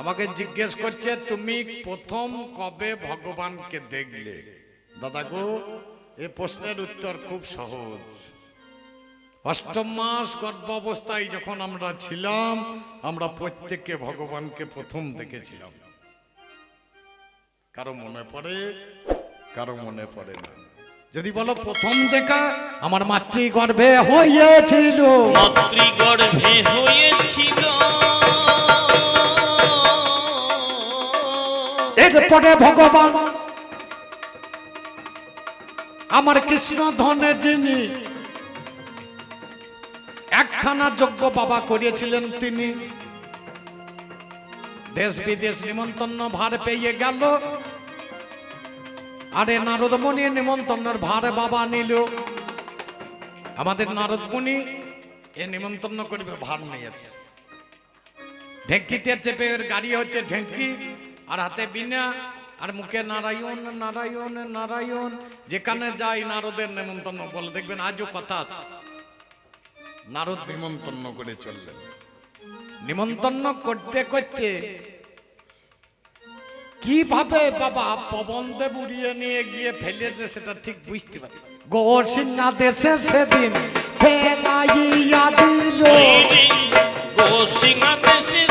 আমাকে জিজ্ঞেস করছে, তুমি প্রথম কবে ভগবানকে দেখলে? দাদা গো, এ প্রশ্নের উত্তর খুব সহজ। অষ্টম মাস গর্ভ অবস্থায় যখন আমরা ছিলাম, আমরা প্রত্যেকে ভগবানকে প্রথম দেখেছিলাম। কারও মনে পড়ে, কারও মনে পড়ে না। যদি বলো প্রথম দেখা, আমার মাতৃগর্ভে হয়েছিল মাতৃগর্ভে হয়েছিল এরপরে ভগবান। আমার কৃষ্ণ ধনে যিনি একখানা যজ্ঞ বাবা করিয়েছিলেন তিনি। দেশ বিদেশ নিমন্ত্রণ ভার পেয়ে গেল। আরে নারদমণি নিমন্ত্রণের ভার বাবা নিল। আমাদের নারদমণি এ নিমন্ত্রণ করবে, ভার নিয়েছে। ঢেঙ্কিতে চেপে গাড়ি হচ্ছে ঢেঙ্কি আর হাতে বিনা, আর মুখে নারায়ণ নারায়ণ নারায়ণ। যেখানে যাই নারদের নেমন্তন্ন বলে। দেখবেন আজও কথা আছে। নারদ নিমন্ত্রণ করে চললেন। নিমন্ত্রণ করতে করতে কীভাবে বাবা পবন পবনদেব উড়িয়ে নিয়ে গিয়ে ফেলেছে সেটা ঠিক বুঝতে পারি। গৌর সিংহা দেশে সেদিন ফেলাইয়া দিল। গোসিংহা দেশে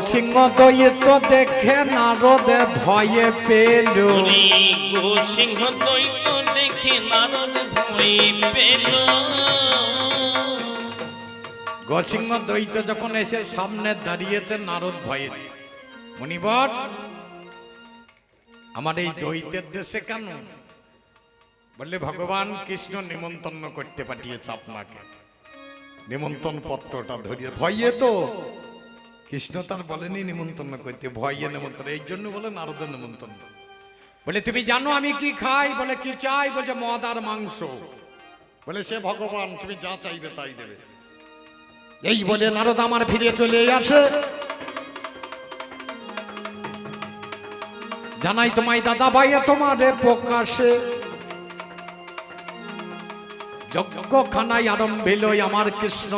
গৌর সিংহ দইত দেখে নারদে ভয়ে পেল। দৈত দেখে নারদ ভয় পেল। গৌরসিংহ দৈত যখন এসে সামনে দাঁড়িয়েছে নারদ ভয়ে মুনিবর আমার এই দৈতের দেশে কেন? বললে ভগবান কৃষ্ণ নিমন্ত্রণ করতে পাঠিয়েছে আপনাকে। নিমন্ত্রণ পত্রটা ধরিয়ে ভয়ে তো কৃষ্ণ তার বলেনি, নিমন্ত্রণ করতে, ভয়ে নিমন্ত্রণ, এই জন্য বলে নারদের নিমন্ত্রণ। বলে, তুমি জানো আমি কি খাই? বলে, কি চাই? বলছে, মদ আর মাংস। বলে, সে ভগবান, তুমি যা চাইবে তাই দেবে। এই বলে নারদ আমার ফিরে চলে আসে। জানাই তোমায়, দাদা ভাইয়া তোমারে প্রকাশে। যজ্ঞ খানায় আরম্ভিল আমার কৃষ্ণ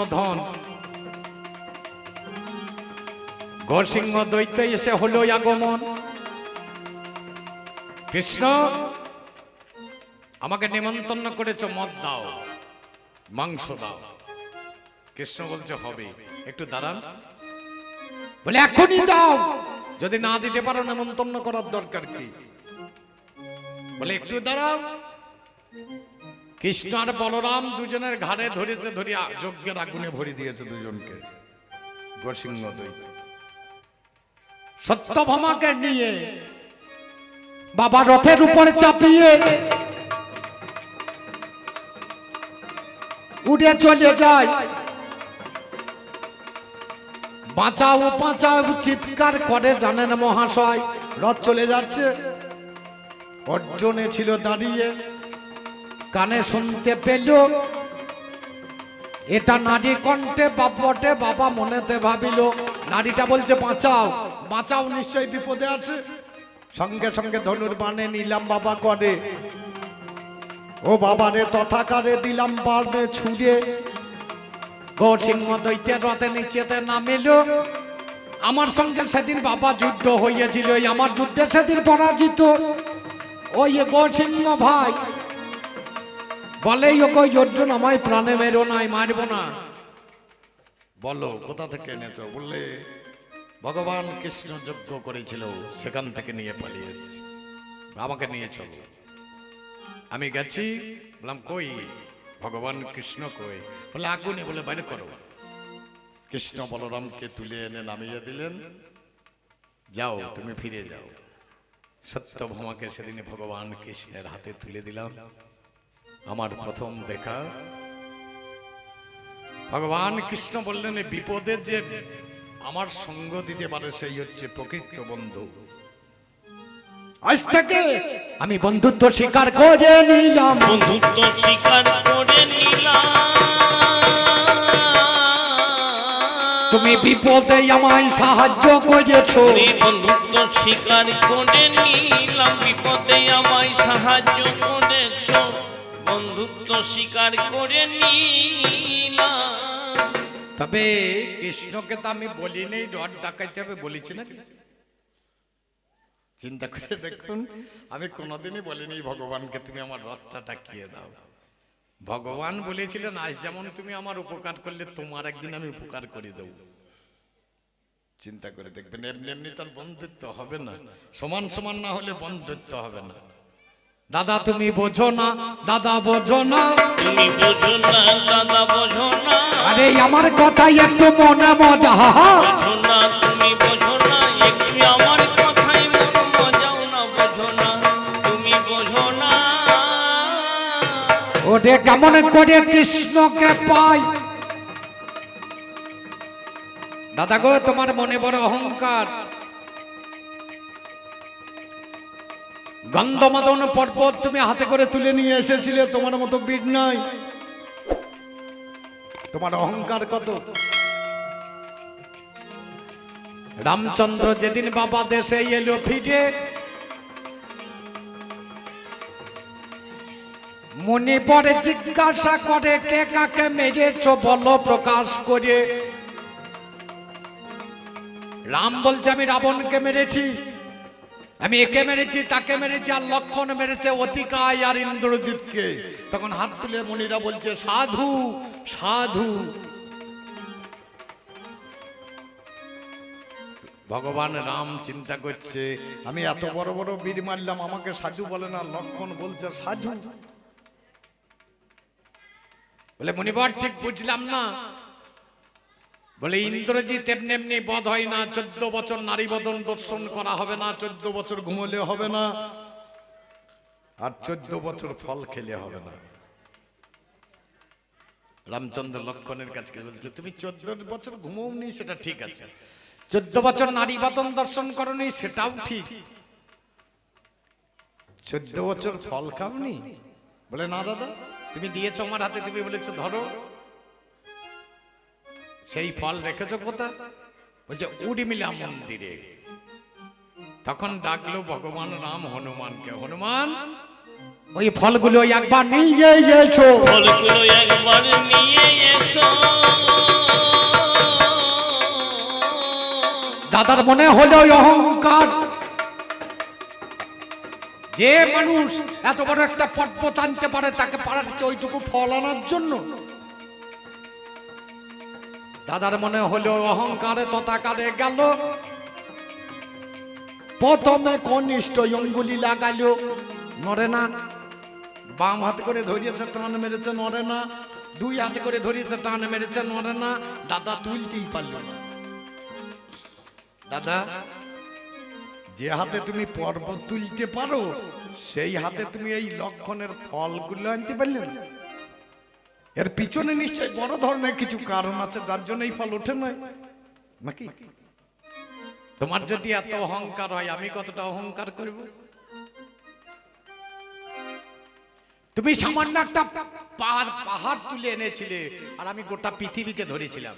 গরসিংহ দৈত্য এসে হলো আগমন। কৃষ্ণ, আমাকে নিমন্ত্রণ করেছ, মদ দাও, মাংস দাও। কৃষ্ণ বলছে, হবে। একটু দাঁড়ান। বলে, এখনই দাও। যদি না দিতে পারো নেমন্তন্ন করার দরকার কি? বলে, একটু দাঁড়াও। কৃষ্ণ আর বলরাম দুজনের ঘাড়ে ধরেছে, ধরিয়া যজ্ঞের আগুনে ভরে দিয়েছে দুজনকে। গোসিংহ দৈত সত্যভামাকে নিয়ে বাবা রথের উপরে চাপিয়ে উড়ে চলে যায়। বাঁচাও বাঁচাও চিৎকার করে জানেন মহাশয় রথ চলে যাচ্ছে। অর্জনে ছিল দাঁড়িয়ে। কানে শুনতে পেল। এটা নারী কণ্ঠে বাপটে বাবা মনেতে ভাবিল। নারীটা বলছে বাঁচাও বাঁচাও, নিশ্চয়ই বিপদে আছে। সঙ্গে সঙ্গে ধনুর বানে নিলাম বাবা করে। ও বাবারে তথাকারে দিলাম বানে ছুঁড়ে। গৌর সিংহ দৈত্যের রথে নিচেতে নামিল। আমার সঙ্গে সেদিন বাবা যুদ্ধ হইয়াছিল আমার যুদ্ধে সেদিন পরাজিত। ওই গৌর সিংহ ভাই বলেই ও কই অর্জুন, আমায় প্রাণে মেরো নাই, মারব না। বলো, কোথা থেকে এনেছো? বললে ভগবান কৃষ্ণ যজ্ঞ করেছিল, সেখান থেকে নিয়ে পালিয়ে এসেছি। আমাকে নিয়ে চলো। আমি গেছি, বললাম, কই? ভগবান কৃষ্ণ কই? বলে, আগুনে। বলে, বাইরে করো। কৃষ্ণ বলরামকে তুলে এনে নামিয়ে দিলেন। যাও, তুমি ফিরে যাও। সত্যভামাকে সেদিন ভগবান কৃষ্ণের হাতে তুলে দিলাম। আমার প্রথম দেখা। ভগবান কৃষ্ণ বললেন বিপদের যে আমার সঙ্গ দিতে পারে সেই হচ্ছে প্রকৃত বন্ধু। আজ থেকে আমি বন্ধুত্ব স্বীকার করে নিলাম। বন্ধুত্ব স্বীকার করে নিলাম। তুমি বিপদে আমায় সাহায্য করেছ। বন্ধুত্ব স্বীকার করে নিলাম বিপদে আমায় সাহায্য করেছ। বন্ধুত্ব স্বীকার করে নিলাম। তবে কৃষ্ণকে তো আমি বলি নেই রড ডাকাইতে হবে বলেছি না চিন্তা করে দেখুন, আমি কোনোদিনই বলিনি ভগবানকে তুমি আমার রথটা ডাকিয়ে দাও। ভগবান বলেছিলেন, আজ যেমন তুমি আমার উপকার করলে, তোমার একদিন আমি উপকার করে দেব। চিন্তা করে দেখবেন, এমনি এমনি তার বন্ধুত্ব হবে না। সমান সমান না হলে বন্ধুত্ব হবে না। দাদা তুমি বোঝো না দাদা বোঝো না। তুমি বোঝো না দাদা বোঝো না। আরে আমার কথাই একটু মনে মজা বোঝো না তুমি বোঝো না একটু আমার কথাই মন মজাও না বোঝো না তুমি বোঝো না। ওরে কেমন করে কৃষ্ণকে পাই। দাদা গো তোমার মনে বড় অহংকার। গন্ধমাদন পর্বত তুমি হাতে করে তুলে নিয়ে এসেছিলে, তোমার মতো বীর নাই। তোমার অহংকার কত? রামচন্দ্র যেদিন বাবা দেশে এলো ফিরে মনে পরে জিজ্ঞাসা করে কে কাকে মেরেছ বলো প্রকাশ করে। রাম বলছে, আমি রাবণকে মেরেছি। আমি একে মেরেছি, তাকে মেরেছি, আর লক্ষণ মেরেছে অতিকায় আর ইন্দ্রজিৎকে। তখন হাত তুলে মনিরা বলছে, সাধু সাধু। ভগবান রাম চিন্তা করছে, আমি এত বড় বড় বীর মারলাম, আমাকে সাধু বলে না, লক্ষণ বলছে সাধু। বলে, মনিবর, ঠিক বুঝলাম না বলে, ইন্দ্রজিৎ এমনি এমনি বধ হয় না, চোদ্দ বছর নারী বদন দর্শন করা হবে না, চোদ্দ বছর ঘুমলে হবে না, আর চোদ্দ বছর ফল খেলে হবে না। রামচন্দ্র লক্ষণের কাছে বলছে, তুমি চোদ্দ বছর ঘুমোওনি, সেটা ঠিক আছে। চোদ্দ বছর নারী বদন দর্শন করনি, সেটাও ঠিক। চোদ্দ বছর ফল খাওনি? বলে, না দাদা, তুমি দিয়েছ আমার হাতে, তুমি বলেছ ধরো। সেই ফল রেখেছো কোথায়? বলছে উড়িমিলা মন্দিরে। তখন ডাকলো ভগবান রাম হনুমানকে হনুমান ওই ফলগুলো একবার নিয়ে এসো। ফলগুলো একবার নিয়ে এসো। দাদার মনে হলো ওই অহংকার। যে মানুষ এত বড় একটা পর্বত আনতে পারে তাকে পাঠাচ্ছে ওইটুকু ফল আনার জন্য দাদার মনে হলো অহংকারে তথাকারে গেল। প্রথমে কনিষ্ঠ অঙ্গুলি লাগালো নরে না। বাম হাত করে ধরিয়েছে, টান মেরেছে নরে না। দুই হাতে করে ধরিয়েছে, টান মেরেছে নরে না। দাদা তুলতেই পারল না। দাদা, যে হাতে তুমি পর্বত তুলতে পারো, সেই হাতে তুমি এই লক্ষণের ফলগুলো আনতে পারলে না? এর পিছনে নিশ্চয় বড় ধরনের কিছু কারণ আছে, যার জন্য এই ফল ওঠে না। নাকি? তোমার যদি এত অহংকার হয়, আমি কতটা অহংকার করব? তুমি সামান্য একটা পাহাড় পাহাড় তুলে এনেছিলে, আর আমি গোটা পৃথিবীকে ধরেছিলাম।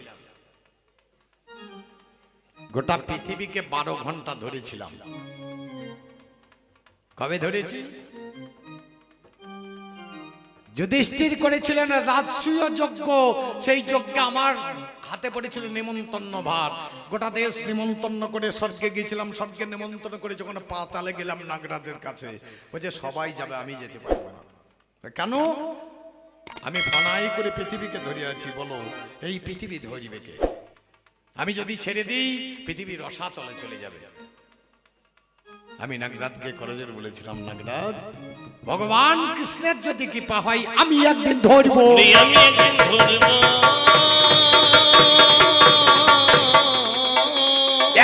গোটা পৃথিবীকে বারো ঘণ্টা ধরেছিলাম। কবে ধরেছি? যুধিষ্ঠির করেছিলেন রাজসূয় যজ্ঞ, সেই যজ্ঞে আমার হাতে পড়েছিল নিমন্ত্রণ ভার। গোটা দেশ নিমন্ত্রণ করে স্বর্গে গিয়েছিলাম, স্বর্গে নিমন্ত্রণ করে যখন পাতালে গেলাম নাগরাজের কাছে, বলছে, সবাই যাবে, আমি যেতে পারব না। কেন? আমি ফানাই করে পৃথিবীকে ধরে আছি বলো, এই পৃথিবী ধরিবে কে? আমি যদি ছেড়ে দিই পৃথিবীর রসাতলে চলে যাবে। আমি নাগরাজকে করজের বলেছিলাম নাগরাজ ভগবান কৃষ্ণের যদি কৃপা হয় আমি একদিন ধরব। আমি একদিন ধরবো।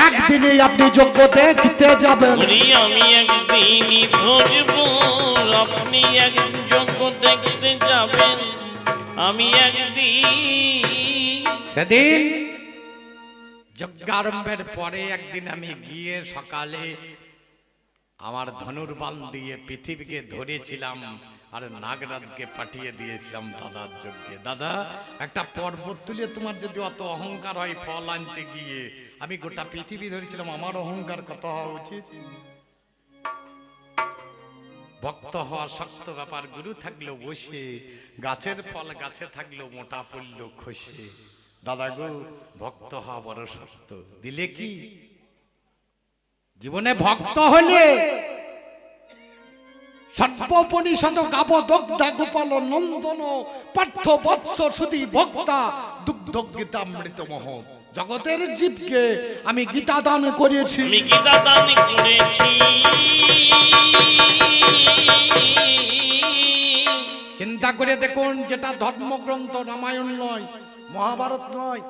একদিনে আপনি যোগ্য দেখতে যাবেন। আমি একদিনই ধরবো আপনি একদিন যোগ্য দেখতে যাবেন। আমি একদিন সেদিন যজ্ঞারম্ভের পরে একদিন আমি গিয়ে সকালে আমার ধনুর্বান দিয়ে পৃথিবীকে ধরেছিলাম আর নাগরাজকে পাঠিয়ে দিয়েছিলাম দাদার যজ্ঞে। দাদা, একটা পর্বত তুলে তোমার যদি অত অহংকার হয় ফল আনতে গিয়ে, আমি গোটা পৃথিবী ধরেছিলাম, আমার অহংকার কত হওয়া উচিত? ভক্ত হওয়া শক্ত ব্যাপার, গুরু থাকল বসে, গাছের ফল গাছে থাকল মোটা পড়ল খসে। দাদা গো, ভক্ত হওয়া বড় শক্ত, দিলে কি? জীবনে ভক্ত হলে সর্বোপনিষদ গাব দগ্ধা গোপাল নন্দন পার্থ বৎস সুধি ভক্তা দুগ্ধ গীতামৃত মহ। জগতের জীবকে আমি গীতা দান করেছি। আমি গীতা দান করেছি। চিন্তা করে দেখুন যেটা ধর্মগ্রন্থ রামায়ণ নয় মহাভারত নয়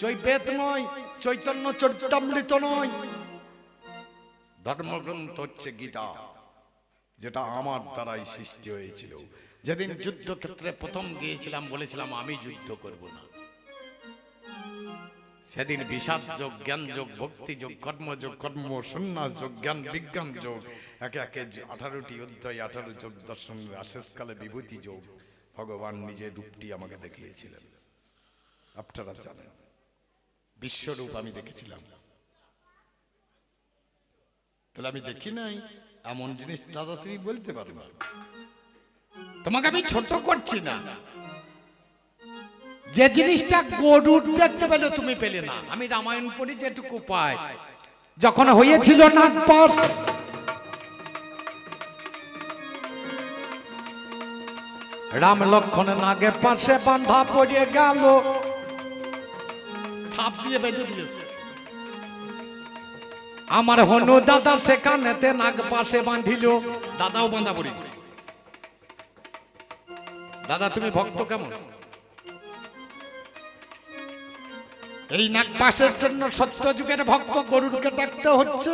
চৈবেদ নয় চৈতন্য চরিতামৃত নয় ধর্মগ্রন্থ হচ্ছে গীতা, যেটা আমার দ্বারাই সৃষ্টি হয়েছিল। যেদিন যুদ্ধক্ষেত্রে প্রথম গিয়েছিলাম, বলেছিলাম, আমি যুদ্ধ করব না। সেদিন বিষাদ যোগ, জ্ঞান যোগ, ভক্তি যোগ কর্মযোগ কর্ম, সন্ন্যাস যোগ, জ্ঞান, বিজ্ঞান যোগ, একে একে আঠারোটি অধ্যায়, আঠারো যোগ, দর্শন শেষকালে বিভূতি যোগ, ভগবান নিজের রূপটি আমাকে দেখিয়েছিলেন। আপনারা জানেন। বিশ্বরূপ আমি দেখেছিলাম। তাহলে আমি দেখি নাই এমন জিনিস দাদা তুমি বলতে পারো না। তোমাকে আমি ছোট করছি না। যে জিনিসটা গরুর দেখতে পেলে তুমি পেলে না। আমি রামায়ণ পড়ি যেটুকু পাই। যখন হয়েছিল নাগপাস রাম লক্ষণ নাগে পাশে বান্ধা পড়ে গেল। সাপ দিয়ে বেঁধে দিয়েছে। আমার হনু দাদা সেখানেতে নাগ পাশে বাঁধিল। দাদাও বাঁধা পড়ি দাদা, তুমি ভক্ত কেমন? এই নাগ পাশের জন্য সত্য যুগের ভক্ত গরুরকে ডাকতে হচ্ছে।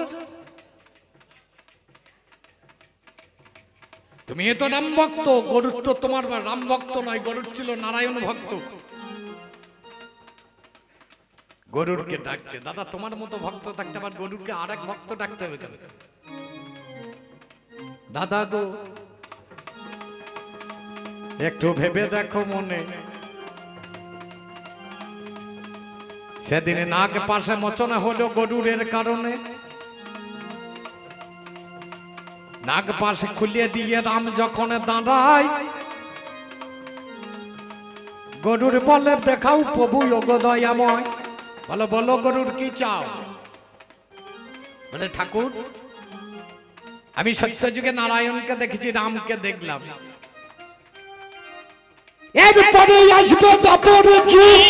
তুমি তো রাম ভক্ত গরুর তো তোমার রাম ভক্ত নয়, গরুর ছিল নারায়ণ ভক্ত। গরুরকে ডাকছে। দাদা, তোমার মতো ভক্ত থাকতে আবার গরুরকে আর এক ভক্ত ডাকতে হবে কেন? দাদা গো, একটু ভেবে দেখো মনে। সেদিনে নাগ পাশে মোচনা হলো গরুরের কারণে। নাগ পাশে খুলিয়ে দিয়ে রাম যখন দাঁড়ায়, গরুর বলে, দেখাও প্রভু যোগদয়াময়। বলো বলো, গরুর কি চাও? বলে, ঠাকুর, আমি সত্য যুগে নারায়ণকে দেখেছি, রামকে দেখলাম। এরপরে আসবে দাপর যুগ।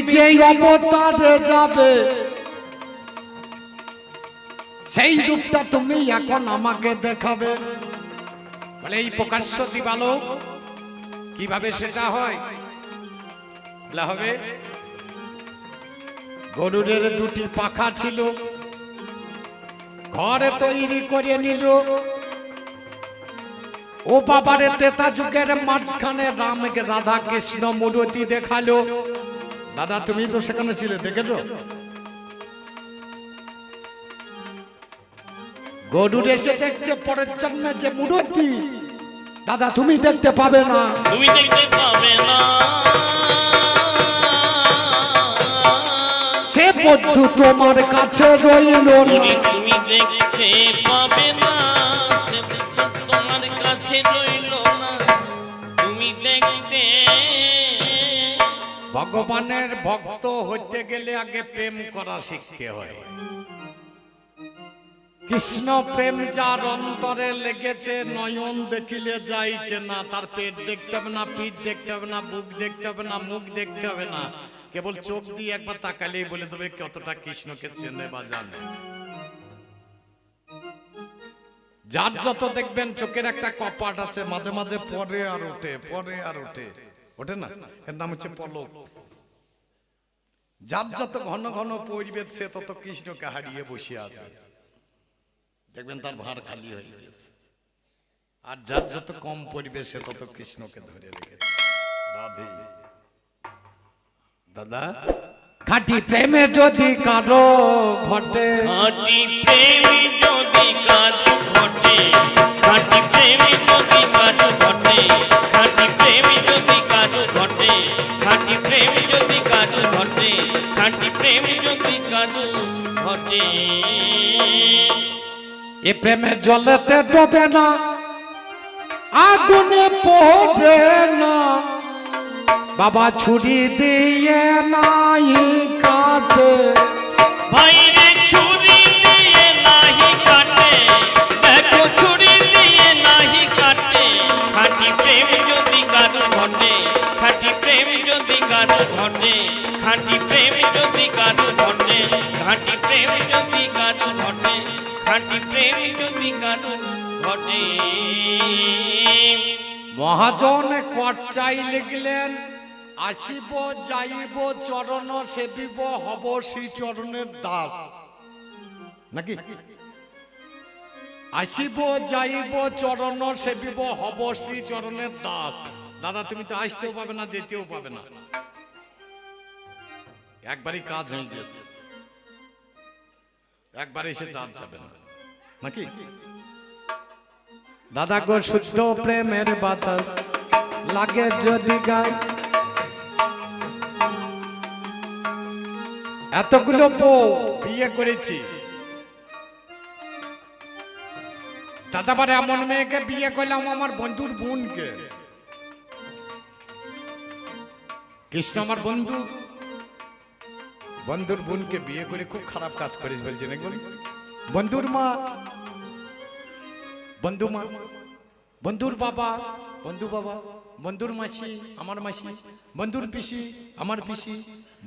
তুমি যে অবতারে যাবে, সেই রূপটা তুমি এখন আমাকে দেখাবে। বলে এই প্রকাশ্য দিবালোক, কীভাবে সেটা হয়? হবে, গরুরের দুটি পাখা ছিল, ঘরে তৈরি করে নিল। ও বাবারে তেতা যুগের মাঝখানে রামকে রাধা কৃষ্ণ মূর্তি দেখাল। দাদা তুমি তো সেখানে ছিলে দেখেছ? গরুর এসে দেখছে পরের জন্মে যে মূর্তি দাদা তুমি দেখতে পাবে না। তুমি দেখতে পাবে না। সে বন্ধু তোমার কাছে রইল না। তুমি তুমি দেখতে ভগবানের ভক্ত হইতে গেলে আগে প্রেম করা শিখতে হয়। কৃষ্ণ প্রেম যার অন্তরে লেগেছে, নয়ন দেখিলে যাইছে না। তার পেট দেখতে হবে না, পিঠ দেখতে হবে না, বুক দেখতে হবে না, মুখ দেখতে হবে না। কেবল চোখ দিয়ে একবার তাকালেই বলে দেবে কতটা কৃষ্ণকে চেনে বা জানে। যার যত দেখবেন চোখের একটা কপাট আছে, মাঝে মাঝে পরে আর ওঠে, পরে আর ওঠে। ওঠে না? এর নাম হচ্ছে পলক। যার যত ঘন ঘন পরিবেশ সে তত কৃষ্ণকে হারিয়ে বসে আছে। দেখবেন তার ভার খালি হয়ে গেছে। আর যার যত কম পরিবেশ সে তত কৃষ্ণকে ধরে রেখেছে। রাধে। দাদা? খাঁটি প্রেমে যদি কারও ঘটে। খাঁটি প্রেম যদি কাজ ঘটে। খাঁটি প্রেম যদি কারও ঘটে। খাঁটি প্রেম যদি কারও ঘটে। খাঁটি প্রেম যদি কারও ঘটে, খাঁটি প্রেম যদি কারও ঘটে। এ প্রেমে জলেতে ডোবে না, আগুনে পড়বে না। বাবা ছুরি দিয়ে নাই কাটে প্রেম যদি কারও ঘটে, খাঁটি প্রেম যদি কারও ঘটে। মহাজন কর্চাই লিখলেন, আসিব, যাইব, চরণ সেবিব, হব শ্রী চরণের দাস। নাকি? আসিব, যাইব, চরণ সেবিব, হব শ্রী চরণের দাস। দাদা, তুমি তো আসতেও পাবে না, যেতেও পাবে না। একবারই কাজ হয়ে গেছে একবার এসে চাঁদ যাবে না। নাকি? দাদা গো শুদ্ধ প্রেমের বাতাস লাগে যদি গায়। এতগুলো বিয়ে করেছি। দাদা বারে এমন মেয়েকে বিয়ে করলাম আমার বন্ধুর বোনকে। কৃষ্ণ আমার বন্ধু। বন্ধুর বোনকে বিয়ে করে খুব খারাপ কাজ করিস বলছেন একবার বন্ধুর মা, বন্ধু মা, বন্ধুর বাবা, বন্ধু বাবা, বন্ধুর মাসি, আমার মাসি, বন্ধুর পিসি, আমার পিসি,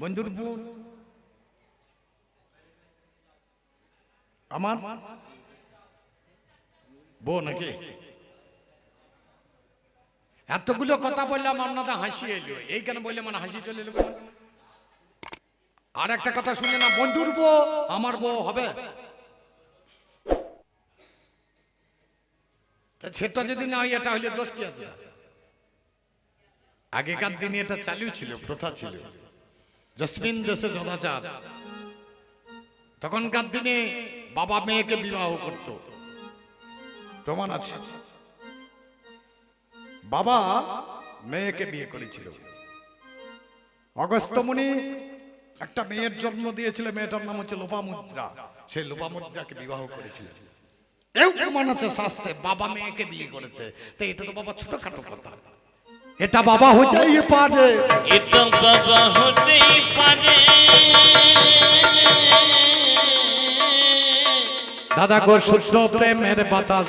বন্ধুর বোন আমার বউ নাকি? এতগুলো কথা বললাম আপনাদের হাসি এলো। এইখানে বললে মানে হাসি চলে এলো। কেন? আর একটা কথা শুনে না বন্ধুর বউ আমার বউ হবে। সেটা যদি না হয়, এটা হলে দোষ কি আছে? আগেকার দিনে এটা চালু ছিল, প্রথা ছিল। জসমিন দেশে যদাচার তখনকার দিনে বাবা মেয়েকে বিবাহ করত। প্রমাণ আছে। বাবা মেয়েকে বিয়ে করেছিল। অগস্ত্যমণি একটা মেয়ের জন্ম দিয়েছিল মেয়েটার নাম হচ্ছে লোপামুদ্রা। সেই লোপামুদ্রাকে বিবাহ করেছিলেন। এও প্রমাণ আছে শাস্ত্রে বাবা মেয়েকে বিয়ে করেছে। তো এটা তো বাবা ছোটখাটো কথা। এটা বাবা হতেই পারে। এটা বাবা হতেই পারে। দাদা গো শুদ্ধ প্রেমের বাতাস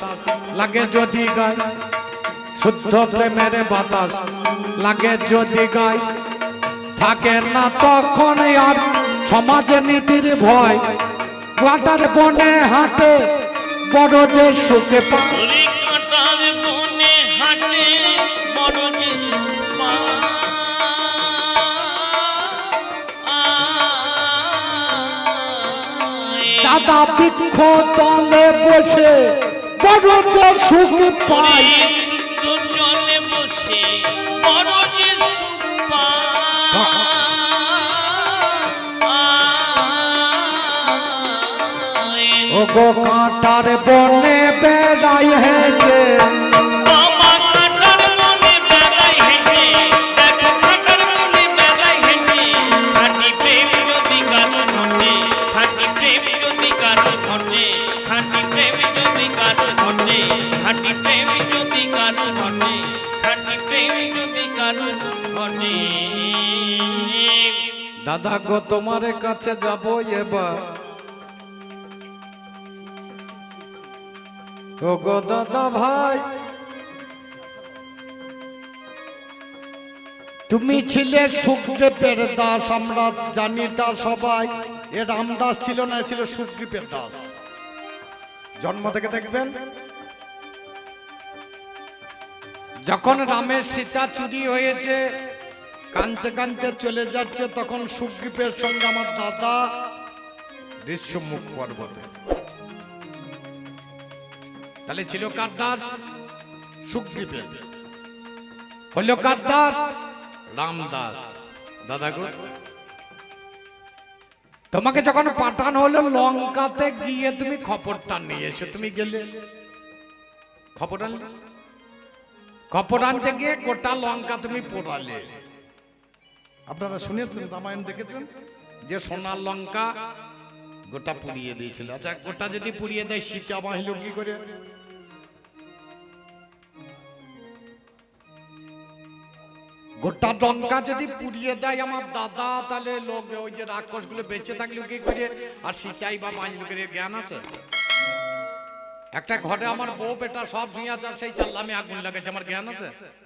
লাগে যদি গায়। শুদ্ধ প্রেমের বাতাস লাগে যদি গায়। থাকে না তখন আর সমাজে নীতির ভয়। ওয়াটার বনে হাঁটে বড় যে সুখে পায় ধরে কাঁটার বনে হাঁটে বড় যে দাদা বৃক্ষ তলে বসে বড় যে সুখ পায়। ও গো কাঁটার বনে বেড়াই হেঁটে দাদা গো তোমার কাছে যাব এবার। ও গো দাদা ভাই, তুমি ছিলে সুখদেবের দাস, আমরা জানি তা সবাই। এ রামদাস ছিল না ছিল সুখদ্বীপের দাস। জন্ম থেকে দেখবেন। যখন রামের সীতা চুরি হয়েছে কানতে কানতে চলে যাচ্ছে, তখন সুগ্রীপের সঙ্গে আমার দাদা ঋষ্যমুখ পর্বতে। তাহলে ছিল কার দাস? সুগ্রীপের হইল কার দাস? রামদাস দাদা গো, তোমাকে যখন পাঠানো হলো লঙ্কাতে গিয়ে তুমি খবরটা নিয়ে এসো, তুমি গেলে। খবর খবর আনতে গিয়ে গোটা লঙ্কা তুমি পোড়ালে। আপনারা শুনেছেন, রামায়ণ দেখেছেন? যে সোনার লঙ্কা গোটা পুড়িয়ে দিয়েছিল। আচ্ছা গোটা যদি পুড়িয়ে দেয় সীতা বাহিল কি করে? গোটা লঙ্কা যদি পুড়িয়ে দেয় আমার দাদা, তাহলে লোক ওই যে রাক্ষসগুলো বেঁচে থাকল কি করে? আর সীতাই বা বাঁচল করে? জ্ঞান আছে? একটা ঘরে আমার বউ বেটা সব শুয়ে আছে সেই চাল্লামে আগুন লাগাচ্ছে আমার জ্ঞান আছে?